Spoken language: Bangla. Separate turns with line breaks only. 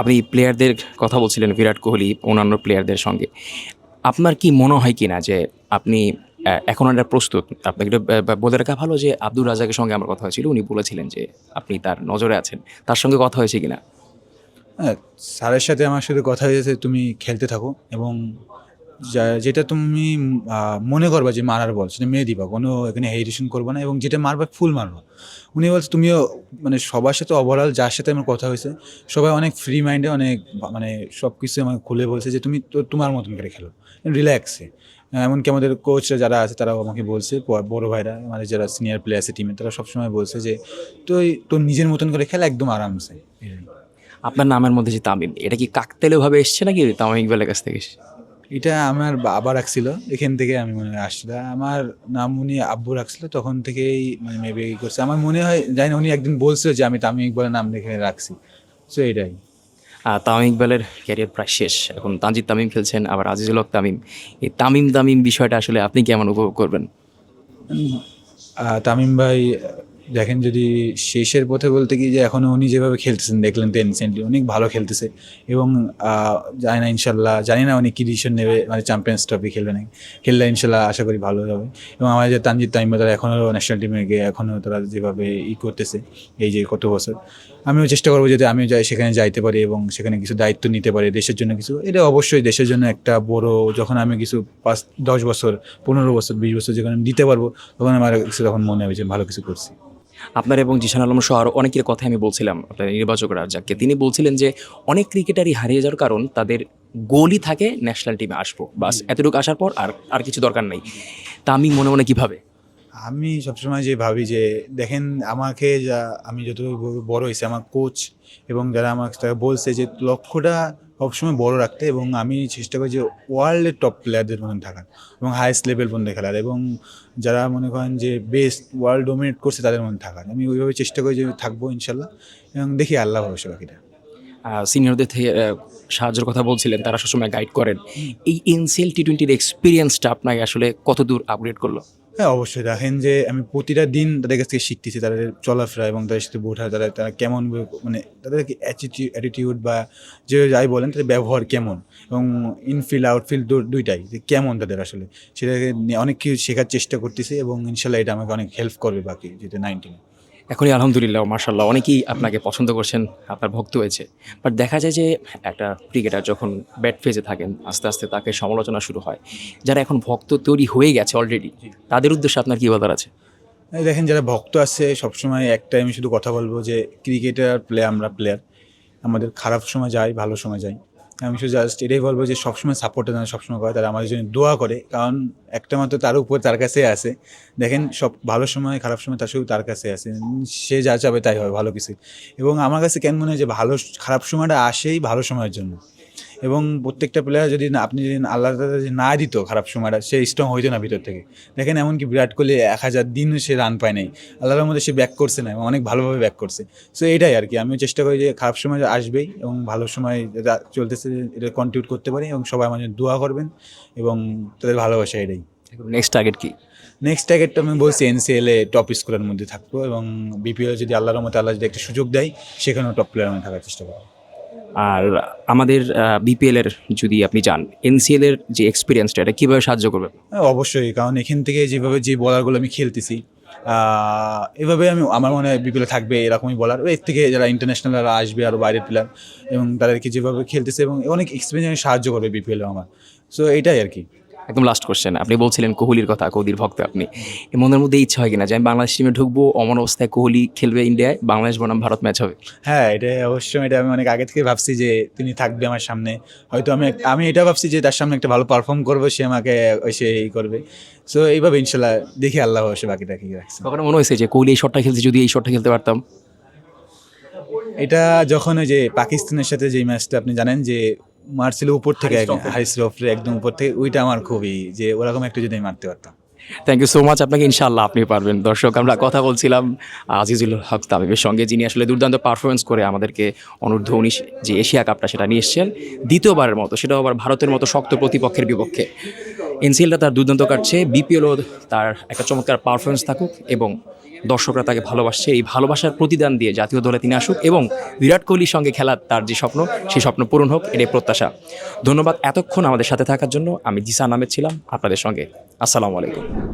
আপনি প্লেয়ারদের কথা বলছিলেন, বিরাট কোহলি, অন্যান্য প্লেয়ারদের সঙ্গে। আপনার কি মনে হয় কি না যে আপনি এখন একটা প্রস্তুত? আপনাকে বলে রাখা ভালো যে আব্দুল রাজাকের সঙ্গে আমার কথা হয়েছিল, উনি বলেছিলেন যে আপনি তার নজরে আছেন। তার সঙ্গে কথা হয়েছে কিনা?
হ্যাঁ স্যারের সাথে আমার সাথে কথা হয়েছে, তুমি খেলতে থাকো এবং যেটা তুমি মনে করবা যে মারার বল, সেটা মেরে দিবা, কোনো এখানে হেরিটেশন করব না এবং যেটা মারবা ফুল মারবা। উনি বলছে, তুমিও মানে সবার সাথে ওভারঅল যার সাথে আমার কথা হয়েছে, সবাই অনেক ফ্রি মাইন্ডে অনেক মানে সব কিছু আমাকে খুলে বলছে যে, তুমি তো তোমার মতন করে খেলো রিল্যাক্সে এমনকি আমাদের কোচরা যারা আছে, তারাও আমাকে বলছে বড় ভাইরা আমাদের যারা সিনিয়র প্লেয়ার আছে টিমে তারা সবসময় বলছে যে, তুই, তোর নিজের মতন করে খেলা, একদম আরামসে।
আপনার নামের মধ্যে যে তামিম, এটা কি কাকতেলেভাবে এসছে নাকি তামিম ইকবালের কাছ থেকে এসছে?
এটা আমার বাবা রাখছিল। এখান থেকে আমি মনে আসছিল। আমার নাম উনি আব্বু রাখছিল তখন থেকেই মানে মেবি করছে। আমার মনে হয় জানি না উনি একদিন বলছিল যে আমি তামিম ইকবালের নাম দেখে রাখছি। সো এটাই।
তামিম ইকবালের ক্যারিয়ার প্রায় শেষ। এখন তানজিদ তামিম খেলছেন আবার আজিজুল হক তামিম। এই তামিম তামিম বিষয়টা আসলে আপনি কেমন উপভোগ করবেন?
তামিম ভাই দেখেন যদি শেষের পথে বলতে কি যে এখনও উনি যেভাবে খেলতেছেন, দেখলেন তো রিসেন্টলি অনেক ভালো খেলতেছে। এবং জানি না, ইনশাল্লাহ, জানি না উনি কি ডিসিশন নেবে মানে চ্যাম্পিয়ন্স ট্রফি খেলবে নাকি। খেললে ইনশাল্লাহ আশা করি ভালো হবে। এবং আমাদের যে তানজিদ তামিম তারা এখনও ন্যাশনাল টিমে গিয়ে এখনও তারা যেভাবে ই করতেছে, এই যে কত বছর। আমিও চেষ্টা করব যাতে আমিও যাই, সেখানে যাইতে পারি এবং সেখানে কিছু দায়িত্ব নিতে পারি দেশের জন্য কিছু। এটা অবশ্যই দেশের জন্য একটা বড়, যখন আমি কিছু পাঁচ, দশ বছর, পনেরো বছর, বিশ বছর যখন আমি দিতে পারব, তখন আমার কিছু, তখন মনে হবে যে ভালো কিছু করছি।
আপনার এবং জিশান আলম সহ আরও অনেকের কথা আমি বলছিলাম, আপনার নির্বাচক রাজ্জাককে তিনি বলছিলেন যে, অনেক ক্রিকেটারই হারিয়ে যাওয়ার কারণ তাদের গোলই থাকে ন্যাশনাল টিমে আসব। বাস, এতটুকু আসার পর আর আর কিছু দরকার নেই। তা আমি মনে মনে কীভাবে?
আমি সবসময় যে ভাবি যে, দেখেন আমাকে যা, আমি যত বড় হয়েছি, আমার কোচ এবং যারা আমার বলছে যে, লক্ষ্যটা সবসময় বড় রাখতে এবং আমি চেষ্টা করি যে ওয়ার্ল্ডের টপ প্লেয়ারদের মতন থাকার এবং হাইয়েস্ট লেভেল পর্যন্ত খেলার এবং যারা মনে করেন যে বেস্ট ওয়ার্ল্ড ডোমিনেট করছে তাদের মধ্যে থাকার। আমি ওইভাবে চেষ্টা করি যে থাকব ইনশাল্লাহ এবং দেখি আল্লাহ ভরসা বাকিটা।
সিনিয়রদের থেকে সাহায্যের কথা বলছিলেন তারা সবসময় গাইড করেন। এই এনসিএল টি টোয়েন্টির এক্সপিরিয়েন্সটা আপনাকে আসলে কতদূর আপগ্রেড করল?
হ্যাঁ অবশ্যই দেখেন যে আমি প্রতিটা দিন তাদের কাছ থেকে শিখতেছি, তাদের চলাফেরা এবং তাদের সাথে বোঝা, তারা তারা কেমন মানে তাদের অ্যাটিটিউড বা যে যাই বলেন তাদের ব্যবহার কেমন এবং ইনফিল্ড আউটফিল্ড দুইটাই যে কেমন তাদের আসলে। সেটাকে অনেক কিছু শেখার চেষ্টা করতেছি এবং ইনশাল্লাহ এটা আমাকে অনেক হেল্প করবে বাকি যেটা নাইনটিনে
এখনই আলহামদুলিল্লাহ মার্শাল্লাহ অনেকেই আপনাকে পছন্দ করছেন আপনার ভক্ত হয়েছে। বাট দেখা যায় যে একটা ক্রিকেটার যখন ব্যাট ফেজে থাকেন আস্তে আস্তে তাকে সমালোচনা শুরু হয়। যারা এখন ভক্ত তৈরি হয়ে গেছে অলরেডি তাদের উদ্দেশ্যে আপনার কী বলার আছে?
দেখেন যারা ভক্ত আছে সবসময় একটাই আমি শুধু কথা বলব যে ক্রিকেটার প্লেয়ার আমরা প্লেয়ার আমাদের খারাপ সময় যাই ভালো সময় যাই আমি শুধু জাস্ট এটাই বলব যে সবসময় সাপোর্টে তারা সবসময় করে, তারা আমাদের জন্য দোয়া করে। কারণ একটা মাত্র তার উপর তার কাছে আসে দেখেন, সব ভালো সময়, খারাপ সময় তার শুধু তার কাছে আসে সে যা চাবে তাই হয় ভালো কিছু এবং আমার কাছে কেন মনে হয় যে ভালো, খারাপ সময়টা আসেই ভালো সময়ের জন্য। এবং প্রত্যেকটা প্লেয়ার যদি না আপনি যদি আল্লাহ তাআলা যদি না দিত খারাপ সময়টা সে স্ট্রং হইতো না ভিতর থেকে। দেখেন এমনকি বিরাট কোহলি এক হাজার দিন সে রান পায় নাই। আল্লাহর মধ্যে সে ব্যাক করছে না এবং অনেক ভালোভাবে ব্যাক করছে। সো এটাই আর কি আমিও চেষ্টা করি যে খারাপ সময় আসবেই এবং ভালো সময় চলতেছে এটা কন্ট্রিবিউট করতে পারি এবং সবাই আমার দোয়া করবেন এবং তাদের ভালোবাসা এটাই।
নেক্সট টার্গেট কি?
নেক্সট টার্গেটটা আমি বলছি এনসিএল এ টপ স্কোরের মধ্যে থাকব এবং বিপিএল যদি আল্লাহর মতো আল্লাহ যদি একটা সুযোগ দেয় সেখানেও টপ প্লেয়ার মধ্যে থাকার চেষ্টা করব।
আর আমাদের বিপিএল এর যদি আপনি যান এনসিএল এর যে এক্সপিরিয়েন্সটা এটা কীভাবে সাহায্য করবে?
হ্যাঁ, অবশ্যই কারণ এখান থেকে যেভাবে যে বলারগুলো আমি খেলতেছি এভাবে আমি আমার মনে হয় বিপিএল থাকবে এরকমই বলার। এর থেকে যারা ইন্টারন্যাশনালরা আসবে আরও বাইরের প্লেয়ার এবং তাদেরকে যেভাবে খেলতেছে এবং অনেক এক্সপিরিয়েন্স সাহায্য করবে বিপিএল আমার। সো এটাই আর কি।
একদম লাস্ট কোশ্চেন আপনি বলছিলেন কোহলির কথা কোহলির ভক্ত আপনি। মনের মধ্যে ইচ্ছা হয় কিনা যে আমি বাংলাদেশ টিমে ঢুকবো অমন অবস্থায় কোহলি খেলবে ইন্ডিয়ায় বাংলাদেশ বনাম ভারত ম্যাচ হবে?
হ্যাঁ এটা অবশ্যই এটা আমি অনেক আগে থেকে ভাবছি যে তিনি থাকবে আমার সামনে। হয়তো আমি আমি এটা ভাবছি যে তার সামনে একটা ভালো পারফর্ম করব সে আমাকে সে এই করবে। সো এইভাবে ইনশাল্লাহ দেখি আল্লাহ সে বাকিটা কি রাখছে।
কখনো মনে হয়েছে যে কোহলি এই শটটা খেলছে যদি এই শটটা খেলতে পারতাম?
এটা যখন ওই যে পাকিস্তানের সাথে যে ম্যাচটা আপনি জানেন যে মারছিল উপর থেকে হাইস রফরে একদম উপর থেকে ওইটা আমার খুবই যে ওরকম একটা যদি আমি মারতে পারতাম।
থ্যাংক ইউ সো মাচ আপনাকে ইনশাল্লাহ আপনি পারবেন। দর্শক আমরা কথা বলছিলাম আজিজুল হক তামিমের সঙ্গে যিনি আসলে দুর্দান্ত পারফরমেন্স করে আমাদেরকে অনূর্ধ্ব উনিশ যে এশিয়া কাপটা সেটা নিয়ে এসছেন দ্বিতীয়বারের মতো সেটাও আবার ভারতের মতো শক্ত প্রতিপক্ষের বিপক্ষে। এনসিএলটা তার দুর্দান্ত কাটছে বিপিএলও তার একটা চমৎকার পারফরমেন্স থাকুক এবং দর্শকরা তাকে ভালোবাসছে। এই ভালোবাসার প্রতিদান দিয়ে জাতীয় দলে তিনি আসুক এবং বিরাট কোহলির সঙ্গে খেলার তার যে স্বপ্ন, সেই স্বপ্ন পূরণ হোক, এটাই প্রত্যাশা। ধন্যবাদ এতক্ষণ আমাদের সাথে থাকার জন্য। আমি জিসান আহমেদ ছিলাম আপনাদের সঙ্গে। আসসালামু আলাইকুম।